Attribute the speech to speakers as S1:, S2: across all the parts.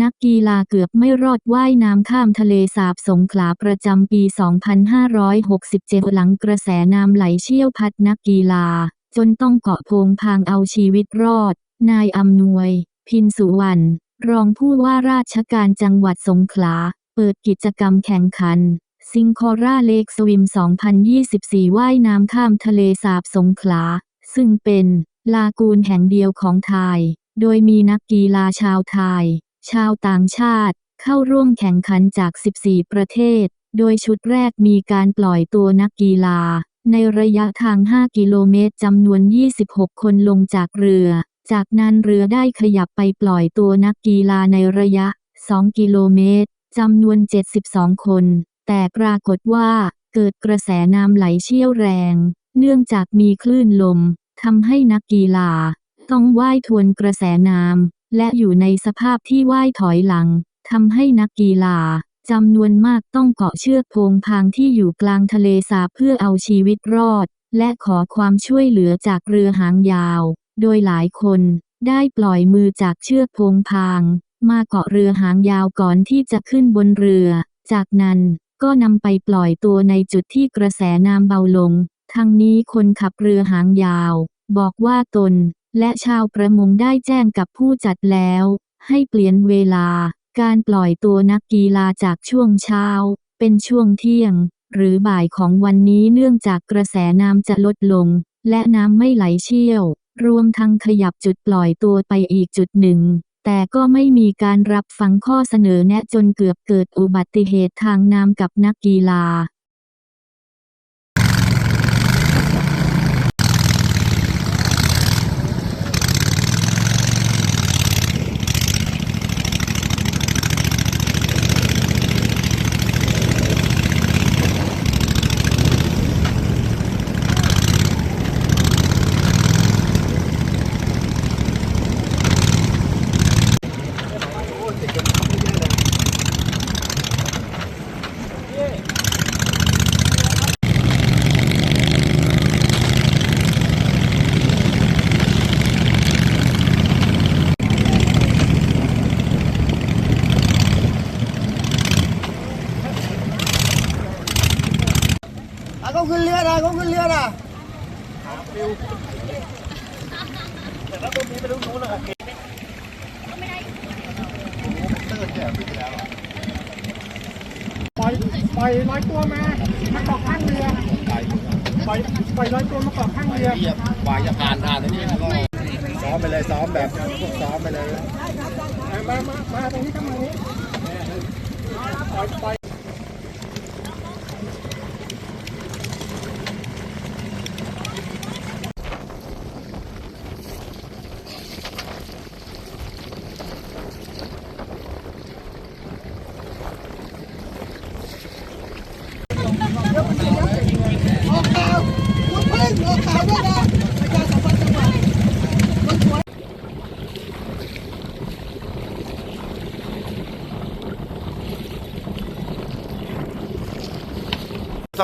S1: นักกีฬาเกือบไม่รอดว่ายน้ำข้ามทะเลสาบสงขลาประจำปี 2567 หลังกระแสน้ำไหลเชี่ยวพัดนักกีฬา จนต้องเกาะโพงพางเอาชีวิตรอด นายอำนวย พินสุวรรณรองผู้ว่าราชการจังหวัดสงขลา เปิดกิจกรรมแข่งขันซิงคอร่าเลกสวิม 2024 ว่ายน้ำข้ามทะเลสาบสงขลา ซึ่งเป็นลากูนแห่งเดียวของไทย โดยมีนักกีฬาชาวไทย ชาวต่างชาติเข้าร่วมแข่งขันจาก 14 ประเทศ โดยชุดแรกมีการปล่อยตัวนักกีฬา ในระยะทาง 5 กิโลเมตรจำนวน 26 คนลงจากเรือ จากนั้นเรือได้ขยับไปปล่อยตัวนักกีฬาในระยะ 2 กิโลเมตรจำนวน 72 คน แต่ปรากฏว่าเกิดกระแสน้ำไหลเชี่ยวแรง เนื่องจากมีคลื่นลมทำให้นักกีฬา ต้องว่ายทวนกระแสน้ำ และอยู่ในสภาพที่ว่ายถอยหลังทำให้นักกีฬาจำนวนมากต้องเกาะเชือกโพงพางที่อยู่กลางทะเลสาบเพื่อเอาชีวิตรอด และขอความช่วยเหลือจากเรือหางยาว โดยหลายคนได้ปล่อยมือจากเชือกโพงพาง มาเกาะเรือหางยาวก่อนที่จะขึ้นบนเรือ จากนั้นก็นำไปปล่อยตัวในจุดที่กระแสน้ำเบาลง ทั้งนี้คนขับเรือหางยาว บอกว่าตน และชาวประมงได้แจ้งกับผู้จัดแล้ว ให้เปลี่ยนเวลา การปล่อยตัวนักกีฬาจากช่วงเช้า เป็นช่วงเที่ยง หรือบ่ายของวันนี้เนื่องจากกระแสน้ำจะลดลง และน้ำไม่ไหลเชี่ยว รวมทั้งขยับจุดปล่อยตัวไปอีกจุดหนึ่ง แต่ก็ไม่มีการรับฟังข้อเสนอแนะจนเกือบเกิดอุบัติเหตุทางน้ำกับนักกีฬา
S2: อะก็ขึ้นเรือนะก็ขึ้นเรือนะไป
S3: ล่อยปล่อยร้อยตัวมา มาเกาะข้างเรือปล่อยปล่อยร้อยตัวมาเกาะข้างเรือ
S2: เหยียบว่าจะผ่านผ่านตรงนี้ก็ซ้อมไปเลยซ้อมแบบพวกซ้อมไปเลย
S3: มา มา มาตรงนี้ทำไมนี้ปล่อยปล่อย
S2: สั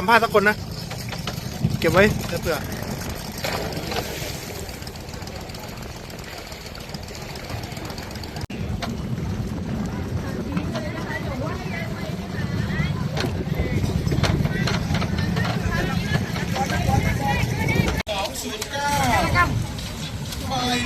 S2: มภาษณ์สักคนนะ เก็บไว้เผื่อ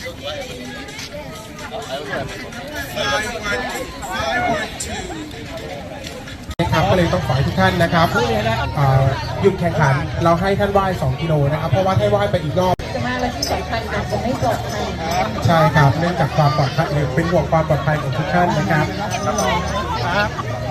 S4: five one five one two
S3: นะครับก็เลยต้องขอให้ทุกท่านนะครับเอ่อหยุดแข่งขันเราให้ท่านว่าย2กิโลนะครับเพราะว่าให้ว่ายไปอีกรอบ
S5: จะมาแล้วที่สำคัญอาจจะไม่ปลอดภัย
S3: ใช่ครับเนื่องจากความปลอดภัยเป็นห่วงความปลอดภัยของทุกท่านนะครับ
S5: ครับ